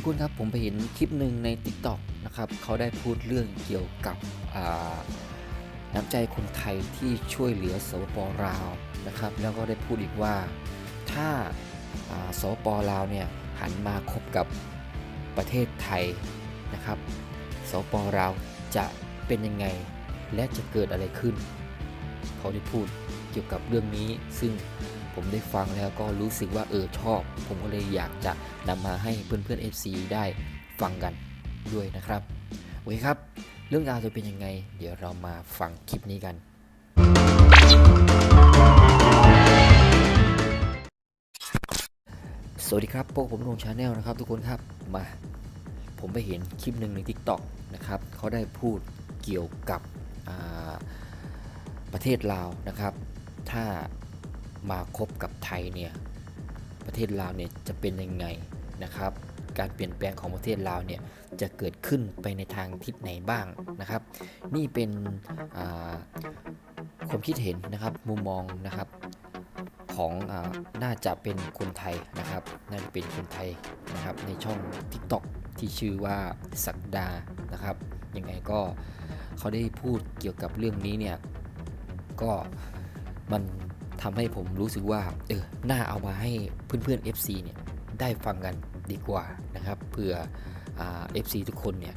ทุกคนครับผมไปเห็นคลิปหนึ่งใน TikTok นะครับเขาได้พูดเรื่องเกี่ยวกับน้ำใจคนไทยที่ช่วยเหลือสปปลาวนะครับ แล้วก็ได้พูดอีกว่าถ้าสปปลาวเนี่ยหันมาคบกับประเทศไทยนะครับสปปลาวจะเป็นยังไงและจะเกิดอะไรขึ้น เขาได้พูดเกี่ยวกับเรื่องนี้ซึ่ง ผมได้ฟังแล้วก็รู้สึกว่าเออชอบ ผมก็เลยอยากจะนำมาให้เพื่อนๆ FC ได้ฟังกันด้วยนะครับโอเคครับ เรื่องราวจะเป็นยังไง เดี๋ยวเรามาฟังคลิปนี้กัน สวัสดีครับพวกผมลงชาแนลนะครับ ทุกคนครับมา ผมไปเห็นคลิปหนึ่งใน TikTok นะครับเขาได้พูดเกี่ยวกับประเทศลาวนะครับ ถ้า มาคบกับไทยเนี่ยประเทศลาวเนี่ยจะเป็นยังไงนะครับ การเปลี่ยนแปลงของประเทศลาวเนี่ยจะเกิดขึ้นไปในทางทิศไหนบ้างนะครับ นี่เป็นความคิดเห็นนะครับมุมมองนะครับของอน่าจะเป็นคนไทยนะครับน่าจะเป็นคนไทยนะครับในช่อง TikTok ที่ชื่อว่าสักดานะครับยังไงก็เขาได้พูดเกี่ยวกับเรื่องนี้เนี่ยก็มัน ทำให้ผมรู้สึกว่าเออน่าเอามาให้เพื่อนๆ FC เนี่ยได้ฟังกันดีกว่านะครับเพื่ออ่า FC ทุกคนเนี่ย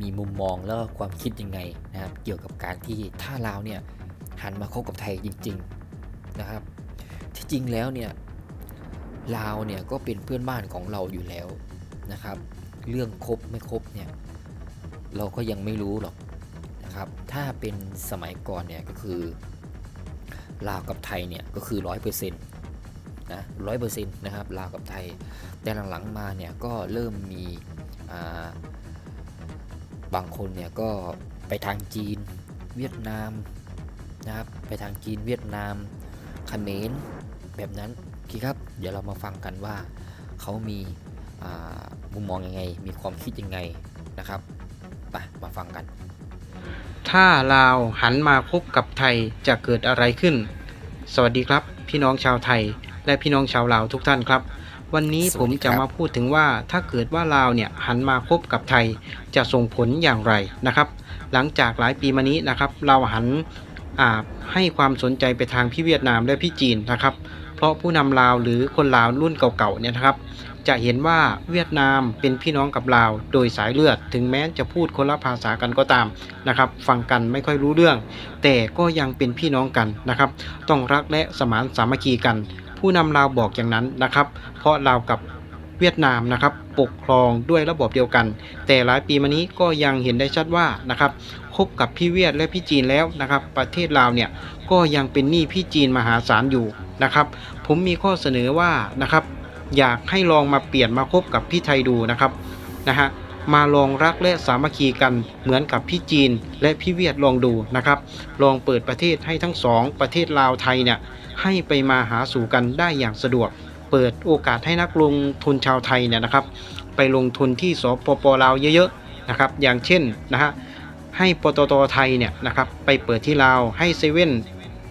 มีมุมมองแล้วก็ความคิดยังไงนะครับเกี่ยวกับการที่ถ้าลาวเนี่ยหันมาคบกับไทยจริงๆนะครับที่จริงแล้วเนี่ยลาวเนี่ยก็เป็นเพื่อนบ้านของเราอยู่แล้วนะครับ เรื่องครบไม่ครบเนี่ยเราก็ยังไม่รู้หรอกนะครับถ้าเป็นสมัยก่อนเนี่ยก็คือ ลาวกับไทยเนี่ยก็คือร้อยเปอร์เซ็นต์นะร้อยเปอร์เซ็นต์นะครับลาวกับไทย แต่หลังๆมาเนี่ยก็เริ่มมีาบางคนเนี่ยก็ไปทางจีนเวียดนามนะครับไปทางจีนเวียดนามเขมรแบบนั้นโอเครับ เดี๋ยวเรามาฟังกันว่าเขามีมุมมองยังไง มีความคิดยังไงนะครับไปมาฟังกัน ถ้าลาวหันมาคบกับไทยจะเกิดอะไรขึ้น สวัสดีครับ พี่น้องชาวไทย และพี่น้องชาวลาวทุกท่านครับ วันนี้สผวัสมดีครัจะบมาพูดถึงว่าถ้าเกิดว่าลาวเนี่ยหันมาคบกับไทยจะส่งผลอย่างไรนะครับ หลังจากหลายปีมานี้นะครับ เราหันอ่าให้ความสนใจไปทางพี่เวียดนามและพี่จีนนะครับ เพราะผู้นำลาวหรือคนลาวรุ่นเก่าๆเนี่ยนะครับ จะเห็นว่าเวียดนามเป็นพี่น้องกับลาว โดยสายเลือด ถึงแม้จะพูดคนละภาษากันก็ตามนะครับ ฟังกันไม่ค่อยรู้เรื่อง แต่ก็ยังเป็นพี่น้องกันนะครับ ต้องรักและสมานสามัคคีกัน ผู้นำลาวบอกอย่างนั้นนะครับ เพราะลาวกับเวียดนามนะครับปกครองด้วยระบบเดียวกัน แต่หลายปีมานี้ก็ยังเห็นได้ชัดว่านะครับคบกับพี่เวียดและพี่จีนแล้วนะครับ ประเทศลาวเนี่ยก็ยังเป็นหนี้พี่จีนมหาศาลอยู่นะครับ ผมมีข้อเสนอว่านะครับ อยากให้ลองมาเปลี่ยนมาคบกับพี่ไทยดูนะครับนะฮะมาลองรักและสามัคคีกันเหมือนกับพี่จีนและพี่เวียดลองดูนะครับ ลองเปิดประเทศให้ทั้งสองประเทศลาวไทยเนี่ยให้ไปมาหาสู่กันได้อย่างสะดวก เปิดโอกาสให้นักลงทุนชาวไทยเนี่ยนะครับ ไปลงทุนที่สปปลาวเยอะๆนะครับ อย่างเช่นนะฮะให้ปตทไทยเนี่ยนะครับไปเปิดที่ลาวให้เซเว่น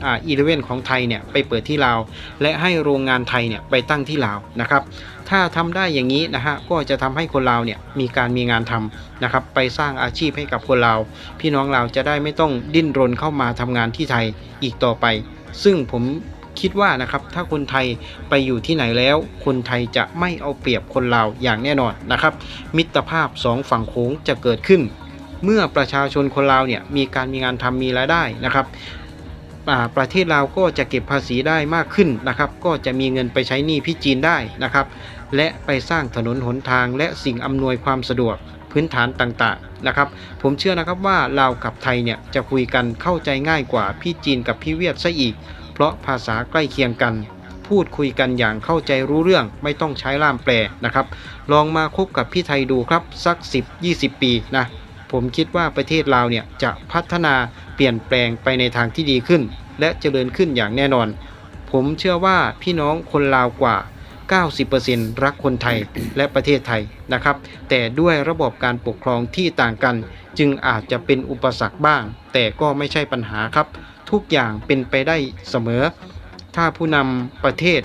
อ่าอีเลเว่นของไทยเนี่ยไปเปิดที่ลาว และให้โรงงานไทยเนี่ยไปตั้งที่ลาวนะครับถ้าทำได้อย่างนี้นะฮะก็จะทำให้คนลาวเนี่ยมีการมีงานทำนะครับไปสร้างอาชีพให้กับคนลาว พี่น้องเราวจะได้ไม่ต้องดิ้นรนเข้ามาทำงานที่ไทยอีกต่อไป ซึ่งผมคิดว่านะครับถ้าคนไทยไปอยู่ที่ไหนแล้ว คนไทยจะไม่เอาเปรียบคนลาวอย่างแน่นอนนะครับ มิตรภาพสองฝั่งโขงจะเกิดขึ้น เมื่อประชาชนคนลาวเนี่ยมีการมีงานทำมีรายได้นะครับ ประเทศลาวก็จะเก็บภาษีได้มากขึ้นนะครับ ก็จะมีเงินไปใช้หนี้พี่จีนได้นะครับ และไปสร้างถนนหนทางและสิ่งอำนวยความสะดวกพื้นฐานต่างๆนะครับ ผมเชื่อนะครับว่าลาวกับไทยเนี่ยจะคุยกันเข้าใจง่ายกว่าพี่จีนกับพี่เวียดซะอีก เพราะภาษาใกล้เคียงกัน พูดคุยกันอย่างเข้าใจรู้เรื่องไม่ต้องใช้ล่ามแปลนะครับ ลองมาคบกับพี่ไทยดูครับสัก 10-20 ปีนะ ผมคิดว่าประเทศลาวเนี่ยจะพัฒนาเปลี่ยนแปลงไปในทางที่ดีขึ้น และเจริญขึ้นอย่างแน่นอน ผมเชื่อว่าพี่น้องคนลาวกว่า 90%รักคนไทยและประเทศไทยนะครับ แต่ด้วยระบบการปกครองที่ต่างกัน จึงอาจจะเป็นอุปสรรคบ้าง แต่ก็ไม่ใช่ปัญหาครับ ทุกอย่างเป็นไปได้เสมอ ถ้าผู้นำประเทศ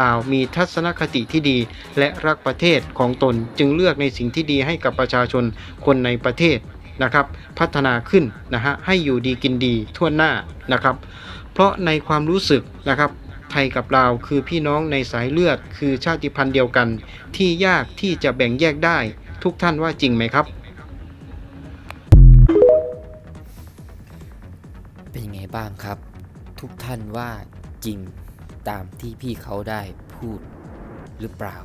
ลาวมีทัศนคติที่ดี และรักประเทศของตนจึงเลือกในสิ่งที่ดีให้กับประชาชนคนในประเทศนะครับ พัฒนาขึ้นนะฮะให้อยู่ดีกินดีทั่วหน้านะครับ เพราะในความรู้สึกนะครับไทยกับลาวคือพี่น้องในสายเลือดคือชาติพันธุ์เดียวกัน ที่ยากที่จะแบ่งแยกได้ ทุกท่านว่าจริงไหมครับ เป็นยังไงบ้างครับ ทุกท่านว่าจริง ตามที่พี่เขาได้พูดหรือเปล่า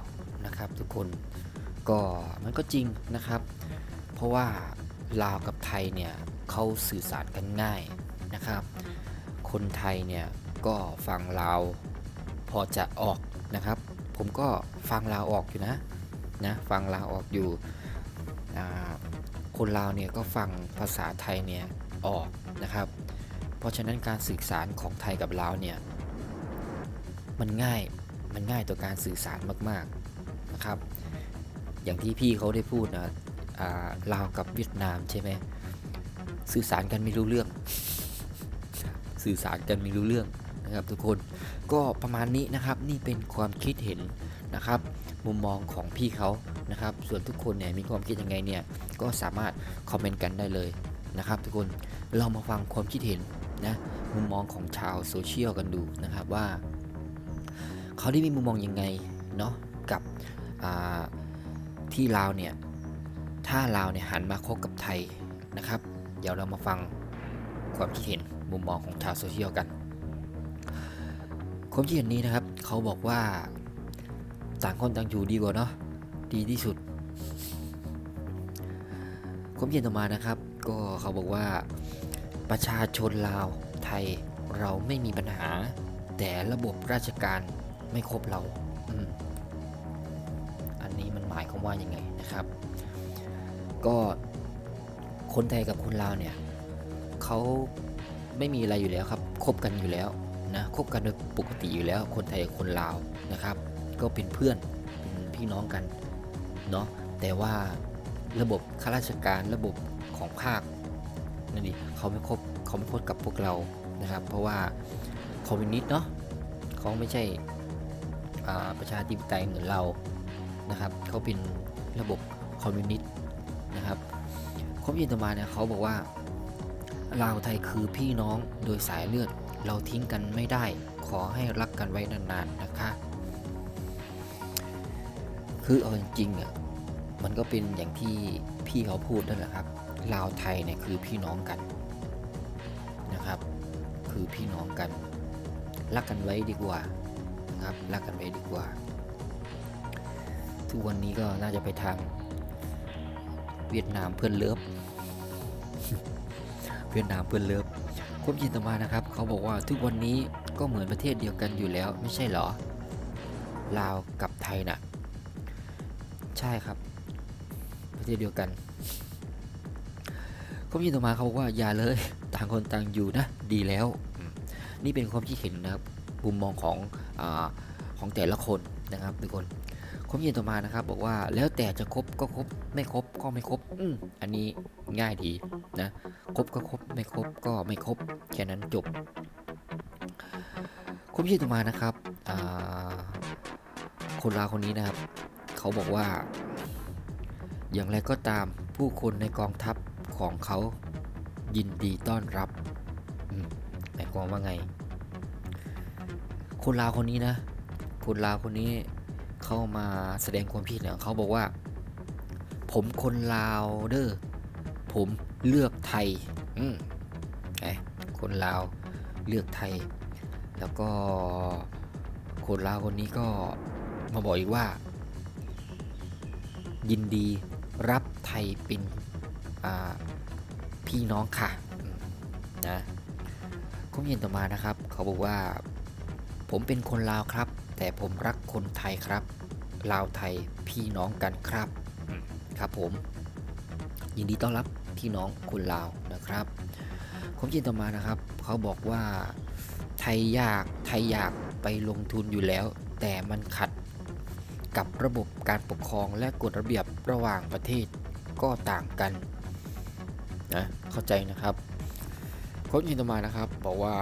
นะครับ ทุกคนก็มันก็จริงนะครับ เพราะว่าลาวกับไทยเนี่ยเขาสื่อสารกันง่ายนะครับ คนไทยเนี่ยก็ฟังลาวพอจะออกนะครับ ผมก็ฟังลาวออกอยู่นะนะฟังลาวออกอยู่คนลาวเนี่ยก็ฟังภาษาไทยเนี่ยออกนะครับ เพราะฉะนั้นการสื่อสารของไทยกับลาวเนี่ย มันง่ายมันง่ายต่อการสื่อสารมากๆนะครับ อย่างที่พี่เขาได้พูดนะอ่าลาวกับเวียดนามใช่ไหมสื่อสารกันไม่รู้เรื่อง สื่อสารกันไม่รู้เรื่องนะครับ ทุกคนก็ประมาณนี้นะครับนี่เป็นความคิดเห็นนะครับ มุมมองของพี่เขานะครับ ส่วนทุกคนเนี่ยมีความคิดยังไงเนี่ยก็สามารถคอมเมนต์กันได้เลยนะครับ ทุกคนเรามาฟังความคิดเห็นนะมุมมองของชาวโซเชียลกันดูนะครับว่า เขาได้มีมุมมองยังไงเนาะกับที่ลาวเนี่ยถ้าลาวเนี่ยหันมาคบกับไทยนะครับ เดี๋ยวเรามาฟังความคิดเห็นมุมมองของชาวโซเชียลกันความคิดเห็นนี้นะครับเขาบอกว่าต่างคนต่างอยู่ดีกว่าเนาะดีที่สุดความคิดเห็นต่อมานะครับ ก็เขาบอกว่าประชาชนลาวไทยเราไม่มีปัญหา แต่ระบบราชการ ไม่ครบเราออันนี้มันหมายความว่าอยังไงนะครับ ก็คนไทยกับคนลาวเนี่ยเขาไม่มีอะไรอยู่แล้วครับคบกันอยู่แล้วนะคบกันโดยปกติอยู่แล้ว คนไทยกับคนลาวนะครับ ก็เป็นเพื่อนเป็นพี่น้องกันเนาะแต่ว่าระบบข้าราชการระบบของภาคนั่นดิเขาไม่คบเขาไม่คบกับพวกเรานะครับ เพราะว่าคอมมิวนิสต์เนาะเขาไม่ใช่ ประชาธิปไตยเหมือนเรานะครับเขาเป็นระบบคอมมิวนิสต์นะครับความคิดต่อมาเนี่ยเขาบอกว่าลาวไทยคือพี่น้องโดยสายเลือดเราทิ้งกันไม่ได้ ขอให้รักกันไว้นานๆนะคะ คือเอาจริงๆอะมันก็เป็นอย่างที่พี่เขาพูดนั่นแหละครับลาวไทยเนี่ยคือพี่น้องกันนะครับ คือพี่น้องกัน รักกันไว้ดีกว่า นะครับ รักกันไว้ดีกว่า ทุกวันนี้ก็น่าจะไปทางเวียดนามเพื่อนเลิฟ เวียดนามเพื่อนเลิฟความคิดต่อมานะครับ เขาบอกว่าทุกวันนี้ก็เหมือนประเทศเดียวกันอยู่แล้ว ไม่ใช่เหรอ ลาวกับไทยน่ะ ใช่ครับ ประเทศเดียวกันความคิดต่อมาเขาบอกว่าอย่าเลย ต่างคนต่างอยู่นะ ดีแล้ว นี่เป็นความคิดเห็นนะครับ มุมมองของอของแต่ละคนนะครับทุกคนคมคิดเห็นต่อมานะครับ บอกว่าแล้วแต่จะคบก็คบไม่คบก็ไม่คบอืมอันนี้ง่ายดีนะคบก็คบไม่คบก็ไม่คบแค่นั้นจบคมคิดเห็นต่อมานะครับคนลาวคนนี้นะครับ เขาบอกว่า อย่างไรก็ตามผู้คนในกองทัพของเขายินดีต้อนรับหมายความว่าไง คนลาวคนนี้นะ คนลาวคนนี้เข้ามาแสดงความคิดเนี่ยเขาบอกว่า ผมคนลาวเด้อผมเลือกไทย อืมไอคนลาวเลือกไทย แล้วก็คนลาวคนนี้ก็มาบอกอีกว่า ยินดีรับไทยเป็นพี่น้องค่ะนะข้อมเห็นต่อมานะครับ เขาบอกว่า ผมเป็นคนลาวครับ แต่ผมรักคนไทยครับ ลาวไทยพี่น้องกันครับ ครับผม ยินดีต้อนรับพี่น้องคนลาวนะครับความคิดต่อมานะครับ เขาบอกว่าไทยยากไทยอยากไปลงทุนอยู่แล้ว แต่มันขัดกับระบบการปกครองและกฎระเบียบระหว่างประเทศก็ต่างกันนะเข้าใจนะครับโค้ชยินตอมานะครับ บอกว่า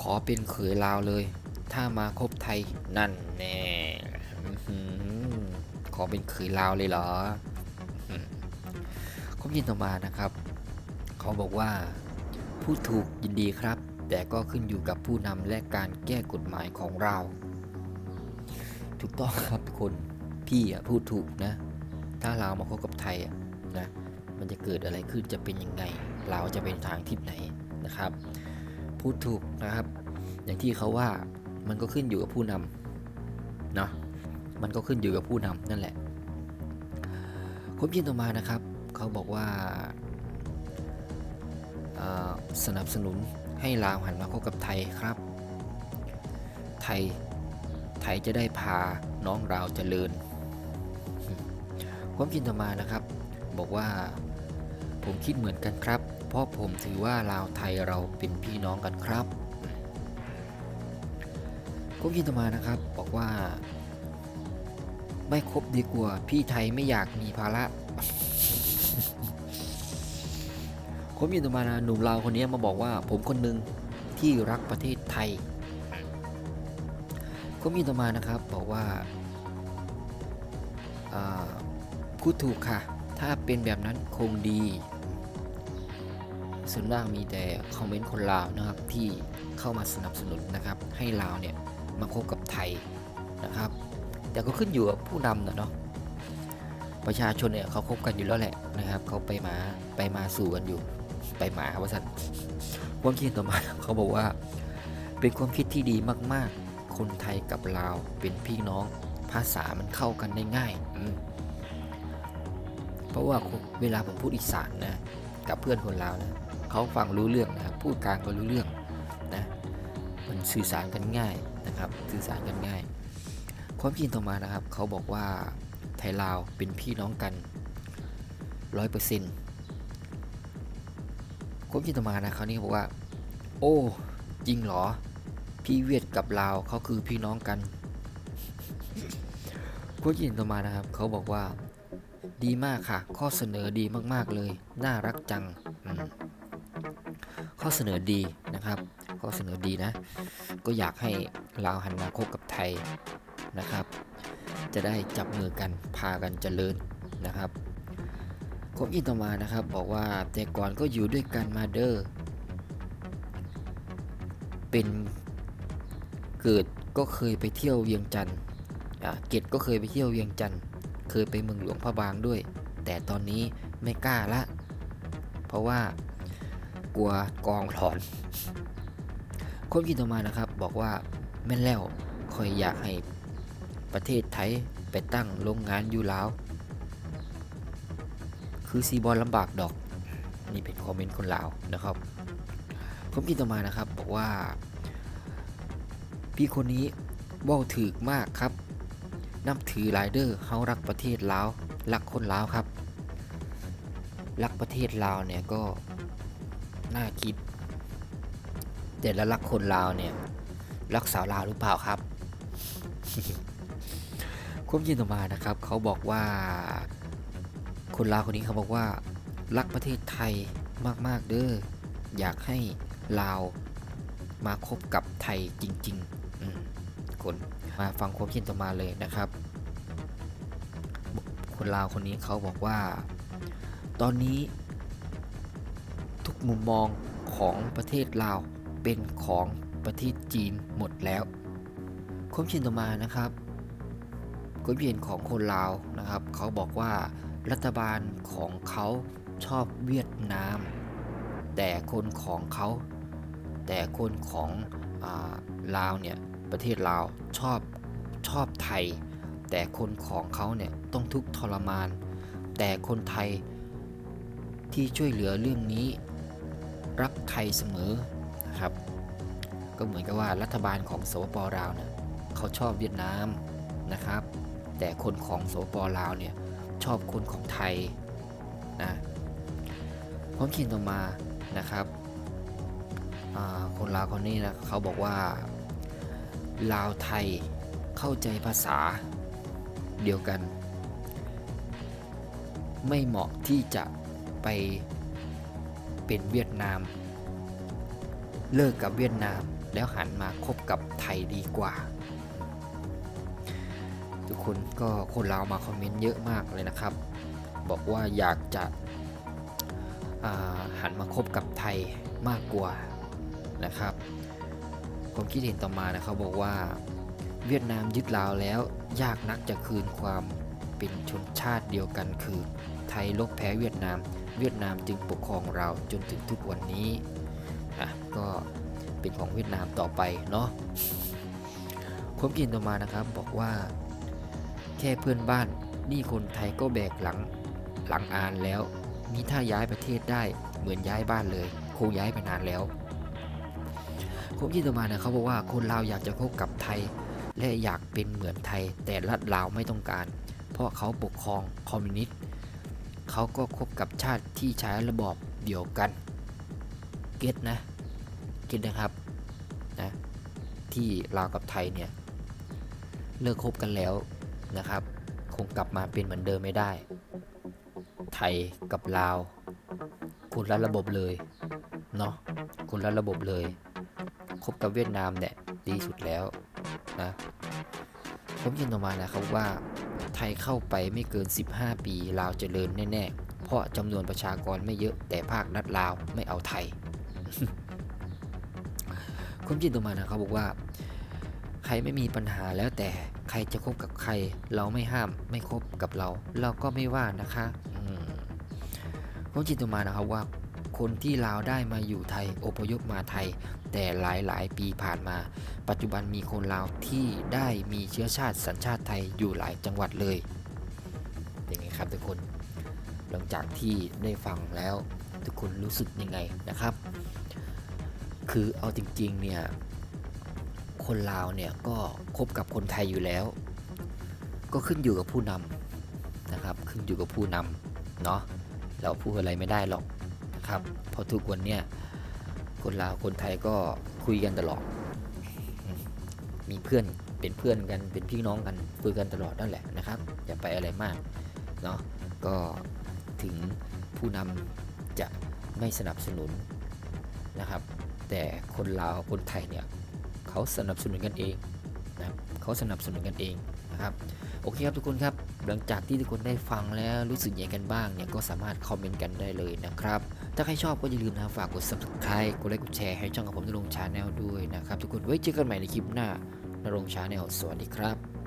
ขอเป็นเขยลาวเลย ถ้ามาคบไทยนั่นแน่ขอเป็นเขยลาวเลยเหรออื้อยินต่อมานะครับ เขาบอกว่าพูดถูกยินดีครับ แต่ก็ขึ้นอยู่กับผู้นำและการแก้กฎหมายของเรา ถูกต้องครับทุกคนพี่อะพูดถูกนะ ถ้าเราวมาคบกับไทยอะนะมันจะเกิดอะไรขึ้นจะเป็นยังไง เราวจะเป็นทางทิศไหนนะครับ พูดถูกนะครับ อย่างที่เขาว่ามันก็ขึ้นอยู่กับผู้นำเนาะมันก็ขึ้นอยู่กับผู้นำนั่นแหละผมยินต่อมานะครับ เขาบอกว่าสนับสนุนให้ลาวหันมาคบกับไทยครับ ไทยไทยจะได้พาน้องเราเจริญความคิดต่อมานะครับ บอกว่าผมคิดเหมือนกันครับ เพราะผมถือว่าลาวไทยเราเป็นพี่น้องกันครับความคิดต่อมานะครับบอกว่า ไม่ครบดีกว่า พี่ไทยไม่อยากมีภาระความคิดต่อมานะหนุ่มลาวคนนี้มาบอกว่าผมคนหนึ่งที่รักประเทศไทยก็มีต่อมานะครับบอกว่าพูดถูกค่ะ ถ้าเป็นแบบนั้นคงดี ส่วนมากมีแต่คอมเมนต์คนลาวนะครับที่เข้ามาสนับสนุนนะครับ ให้ลาวเนี่ยมาคบกับไทยนะครับ แต่ก็ขึ้นอยู่กับผู้นำนะเนาะประชาชนเนี่ยเขาคบกันอยู่แล้วแหละนะครับเขาไปมาไปมาสู่กันอยู่ไปมาว่าสันความคิดต่อมาเขาบอกว่า เป็นความคิดที่ดีมากๆ คนไทยกับลาวเป็นพี่น้องภาษามันเข้ากันได้ง่าย เพราะว่าเวลาผมพูดอีสานนะ กับเพื่อนคนลาวนะเขาฟังรู้เรื่องนะพูดกลางก็รู้เรื่องนะมันสื่อสารกันง่ายนะครับ สื่อสารกันง่าย ความคิดต่อมานะครับ เขาบอกว่าไทยลาวเป็นพี่น้องกันร้อยเปอร์เซ็นต์ความคิดต่อมานะเขานี่บอกว่า โอ้จริงเหรอ พี่เวียดกับลาวเขาคือพี่น้องกันผู้ยินต่อมานะครับ เขาบอกว่า ดีมากค่ะ ข้อเสนอดีมากๆเลย น่ารักจัง ข้อเสนอดีนะครับ ข้อเสนอดีนะ ก็อยากให้ลาวหันมาคบกับไทยนะครับ จะได้จับมือกันพากันเจริญนะครับคมยินต่อมานะครับ บอกว่าแต่ก่อนก็อยู่ด้วยกันมาเดอร์เป็นเกิดก็เคยไปเที่ยวเวียงจันทร์เกดก็เคยไปเที่ยวเวียงจันทร์ เคยไปเมืองหลวงพระบางด้วย แต่ตอนนี้ไม่กล้าละ เพราะว่ากลัวกองถอน คนกินต่อมานะครับบอกว่าแม่นแล้วคอยอยากให้ประเทศไทยไปตั้งโรงงานอยู่ลาว คือซีบอลลำบากดอก นี่เป็นคอมเมนต์คนลาวนะครับผมกินต่อมานะครับบอกว่า พี่คนนี้เว่าถือมากครับ นับถือไลเดอร์เฮารักประเทศลาวรักคนลาวครับ รักประเทศลาวเนี่ยก็น่าคิด แต่ละรักคนลาวเนี่ยรักสาวลาวหรือเปล่าครับความยินต่อมานะครับ เขาบอกว่า คนลาวคนนี้เขาบอกว่า รักประเทศไทยมาก ๆ เด้ออยากให้ลาวมาคบกับไทยจริง ๆ คน มาฟังความคิดต่อมาเลยนะครับ คนลาวคนนี้เขาบอกว่า ตอนนี้ทุกมุมมองของประเทศลาวเป็นของประเทศจีนหมดแล้วความคิดต่อมานะครับความเห็นของคนลาวนะครับเขาบอกว่ารัฐบาลของเขาชอบเวียดนาม แต่คนของเขา แต่คนของอาลาวเนี่ย ประเทศลาวชอบชอบไทย แต่คนของเขาเนี่ยต้องทุกข์ทรมาน แต่คนไทยที่ช่วยเหลือเรื่องนี้ รักไทยเสมอนะครับ ก็เหมือนกับว่ารัฐบาลของสปปลาวเนี่ยเขาชอบเวียดนามนะครับ แต่คนของสปปลาวเนี่ยชอบคนของไทยนะความคิดต่อมานะครับคนลาวคนนี้นะเขาบอกว่า ลาวไทย เข้าใจภาษา เดียวกัน ไม่เหมาะที่จะไปเป็นเวียดนาม เลิกกับเวียดนามแล้วหันมาคบกับไทยดีกว่า ทุกคนก็คนลาวมาคอมเมนต์เยอะมากเลยนะครับ บอกว่าอยากจะาหันมาคบกับไทยมากกว่านะครับ ความคิดเห็นต่อมานะครับอกว่า เวียดนามยึดลาวแล้วยากนักจะคืนความเป็นชนชาติเดียวกันคือ ไทยลบแพ้เวียดนาม เวียดนามจึงปกครองเราจนถึงทุกวันนี้อะก็เป็นของเวียดนามต่อไปเนาะความคิดเห็นต่อมานะครับบอกว่า แค่เพื่อนบ้านนี่คนไทยก็แบกหลังหลังอ่านแล้วนี่ถ้าย้ายประเทศได้เหมือนย้ายบ้านเลย คงย้ายไปนานแล้ว ผมคิดต่อมานะเขาบอกว่าคนลาวอยากจะคบกับไทย และอยากเป็นเหมือนไทย แต่รัฐลาวไม่ต้องการ เพราะเขาปกครองคอมมิวนิสต์เขาก็คบกับชาติที่ใช้ระบอบเดียวกันเก็ตนะเก็ตนะครับนะที่ลาวกับไทยเนี่ยเลิกคบกันแล้วนะครับ คงกลับมาเป็นเหมือนเดิมไม่ได้ ไทยกับลาวคนละระบบเลยเนาะคนละระบบเลย คบกับเวียดนามเนี่ยดีสุดแล้วนะผมยินต่อมานะครับว่าไทยเข้าไปไม่เกิน 15 ปีลาวเจริญแน่ๆ เพราะจำนวนประชากรไม่เยอะแต่ภาครัฐลาวไม่เอาไทยผมยินต่อมานะครับบอกว่า ใครไม่มีปัญหาแล้วแต่ใครจะคบกับใคร เราไม่ห้ามไม่คบกับเรา เราก็ไม่ว่านะคะอืมผมจิตมานะครับว่า คนที่ลาวได้มาอยู่ไทยอพยพมาไทย แต่หลายหลายๆปีผ่านมา ปัจจุบันมีคนลาวที่ได้มีเชื้อชาติสัญชาติไทยอยู่หลายจังหวัดเลยเป็นไงครับทุกคน หลังจากที่ได้ฟังแล้วทุกคนรู้สึกยังไงนะครับ คือเอาจริงๆเนี่ยคนลาวเนี่ยก็คบกับคนไทยอยู่แล้ว ก็ขึ้นอยู่กับผู้นำนะครับ ขึ้นอยู่กับผู้นำเนาะเราพูดอะไรไม่ได้หรอก นะครับเพราะทุกวันเนี่ยคนลาวคนไทยก็คุยกันตลอด มีเพื่อนเป็นเพื่อนกันเป็นพี่น้องกันคุยกันตลอดนั่นแหละนะครับ อย่าไปอะไรมากเนาะก็ถึงผู้นำจะไม่สนับสนุนนะครับ แต่คนลาวคนไทยเนี่ยเขาสนับสนุนกันเองนะครับเขาสนับสนุนกันเองนะครับโอเคครับทุกคนครับ หลังจากที่ทุกคนได้ฟังแล้วรู้สึกยังไงกันบ้างเนี่ยก็สามารถคอมเมนต์กันได้เลยนะครับ ถ้าใครชอบก็อย่าลืมนะฝากกด subscribe กดไลค์กดแชร์ให้ช่องของผมนรงชาแนลด้วยนะครับทุกคนไว้เจอกันใหม่ในคลิปหน้านรงชาแนลสวัสดีครับ